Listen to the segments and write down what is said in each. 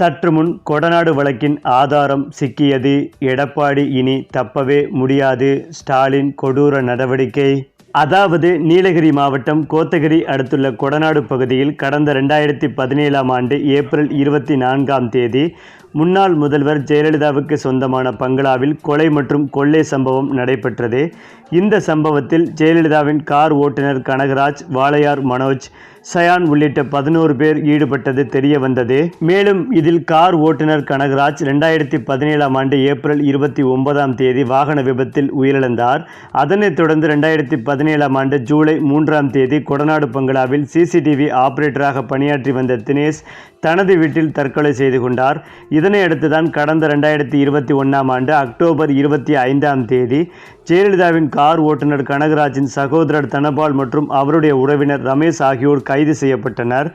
சற்று முன் கொடநாடு வழக்கின் ஆதாரம் சிக்கியது. எடப்பாடி இனி தப்பவே முடியாது. ஸ்டாலின் கொடூர நடவடிக்கை. அதாவது நீலகிரி மாவட்டம் கோத்தகிரி அடுத்துள்ள கொடநாடு பகுதியில் கடந்த ரெண்டாயிரத்தி பதினேழாம் ஆண்டு ஏப்ரல் இருபத்தி நான்காம் தேதி முன்னாள் முதல்வர் ஜெயலலிதாவுக்கு சொந்தமான பங்களாவில் கொலை மற்றும் கொள்ளை சம்பவம் நடைபெற்றது. இந்த சம்பவத்தில் ஜெயலலிதாவின் கார் ஓட்டுநர் கனகராஜ் வாளையார் மனோஜ் சயான் உள்ளிட்ட பதினோரு பேர் ஈடுபட்டது தெரிய வந்தது. மேலும் இதில் கார் ஓட்டுநர் கனகராஜ் ரெண்டாயிரத்தி பதினேழாம் ஆண்டு ஏப்ரல் இருபத்தி ஒன்பதாம் தேதி வாகன விபத்தில் உயிரிழந்தார். அதனைத் தொடர்ந்து ரெண்டாயிரத்தி பதினேழாம் ஆண்டு ஜூலை மூன்றாம் தேதி கொடநாடு பங்களாவில் சிசிடிவி ஆபரேட்டராக பணியாற்றி வந்த தினேஷ் தனது வீட்டில் தற்கொலை செய்து கொண்டார். இதனையடுத்துதான் கடந்த ரெண்டாயிரத்தி இருபத்தி ஒன்றாம் ஆண்டு அக்டோபர் இருபத்தி ஐந்தாம் தேதி ஜெயலலிதாவின் கார் ஓட்டுநர் கனகராஜின் சகோதரர் தனபால் மற்றும் அவருடைய உறவினர் ரமேஷ் ஆகியோர் கைது செய்யப்பட்டனர்.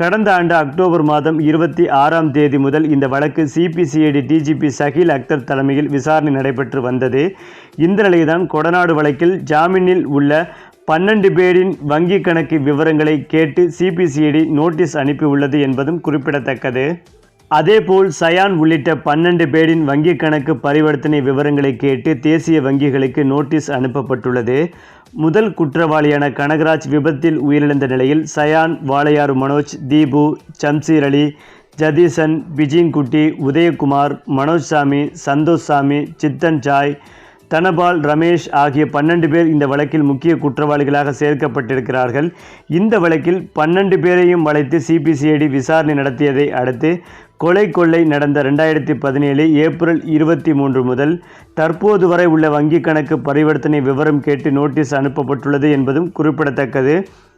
கடந்த ஆண்டு அக்டோபர் மாதம் இருபத்தி ஆறாம் தேதி முதல் இந்த வழக்கு சிபிசிஐடி டிஜிபி சகில் அக்தர் தலைமையில் விசாரணை நடைபெற்று வந்தது. இந்த நிலையில்தான் கொடநாடு வழக்கில் ஜாமீனில் உள்ள பன்னெண்டு பேரின் வங்கி கணக்கு விவரங்களை கேட்டு சிபிசிஐடி நோட்டீஸ் அனுப்பியுள்ளது என்பதும் குறிப்பிடத்தக்கது. அதேபோல் சயான் உள்ளிட்ட பன்னெண்டு பேரின் வங்கி கணக்கு பரிவர்த்தனை விவரங்களை கேட்டு தேசிய வங்கிகளுக்கு நோட்டீஸ் அனுப்பப்பட்டுள்ளது. முதல் குற்றவாளியான கனகராஜ் விபத்தில் உயிரிழந்த நிலையில் சயான் வாளையாறு மனோஜ் தீபு சம்சீர் அலி ஜதீசன் பிஜின்குட்டி உதயகுமார் மனோஜ் சாமி சந்தோஷ் சாமி சித்தன் ஜாய் தனபால் ரமேஷ் ஆகிய பன்னெண்டு பேர் இந்த வழக்கில் முக்கிய குற்றவாளிகளாக சேர்க்கப்பட்டிருக்கிறார்கள். இந்த வழக்கில் பன்னெண்டு பேரையும் வளைத்து சிபிசிஐடி விசாரணை நடத்தியதை அடுத்து கொலை கொள்ளை நடந்த ரெண்டாயிரத்தி பதினேழு ஏப்ரல் இருபத்தி மூன்று முதல் தற்போது வரை உள்ள வங்கிக் கணக்கு பரிவர்த்தனை விவரம் கேட்டு நோட்டீஸ் அனுப்பப்பட்டுள்ளது என்பதும் குறிப்பிடத்தக்கது.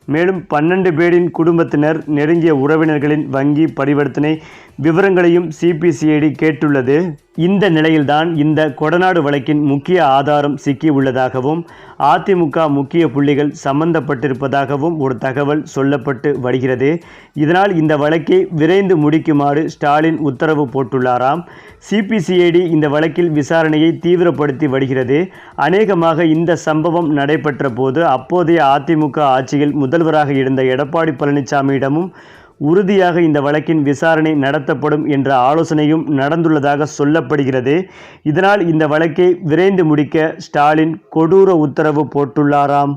மேலும் பன்னெண்டு பேரின் குடும்பத்தினர் நெருங்கிய உறவினர்களின் வங்கி பரிவர்த்தனை விவரங்களையும் சிபிசிஐடி கேட்டுள்ளது. இந்த நிலையில்தான் இந்த கொடநாடு வழக்கின் முக்கிய ஆதாரம் சிக்கி உள்ளதாகவும் அதிமுக முக்கிய புள்ளிகள் சம்பந்தப்பட்டிருப்பதாகவும் ஒரு தகவல் சொல்லப்பட்டு வருகிறது. இதனால் இந்த வழக்கை விரைந்து முடிக்குமாறு ஸ்டாலின் உத்தரவு போட்டுள்ளாராம். சிபிசிஐடி இந்த வழக்கில் விசாரணையை தீவிரப்படுத்தி வருகிறது. அநேகமாக இந்த சம்பவம் நடைபெற்ற போது அப்போதைய அதிமுக ஆட்சியில் முதல்வராக இருந்த எடப்பாடி பழனிசாமியிடமும் உறுதியாக இந்த வழக்கின் விசாரணை நடத்தப்படும் என்ற ஆலோசனையும் நடந்துள்ளதாக சொல்லப்படுகிறது. இதனால் இந்த வழக்கை விரைந்து முடிக்க ஸ்டாலின் கொடூர உத்தரவு போட்டுள்ளாராம்.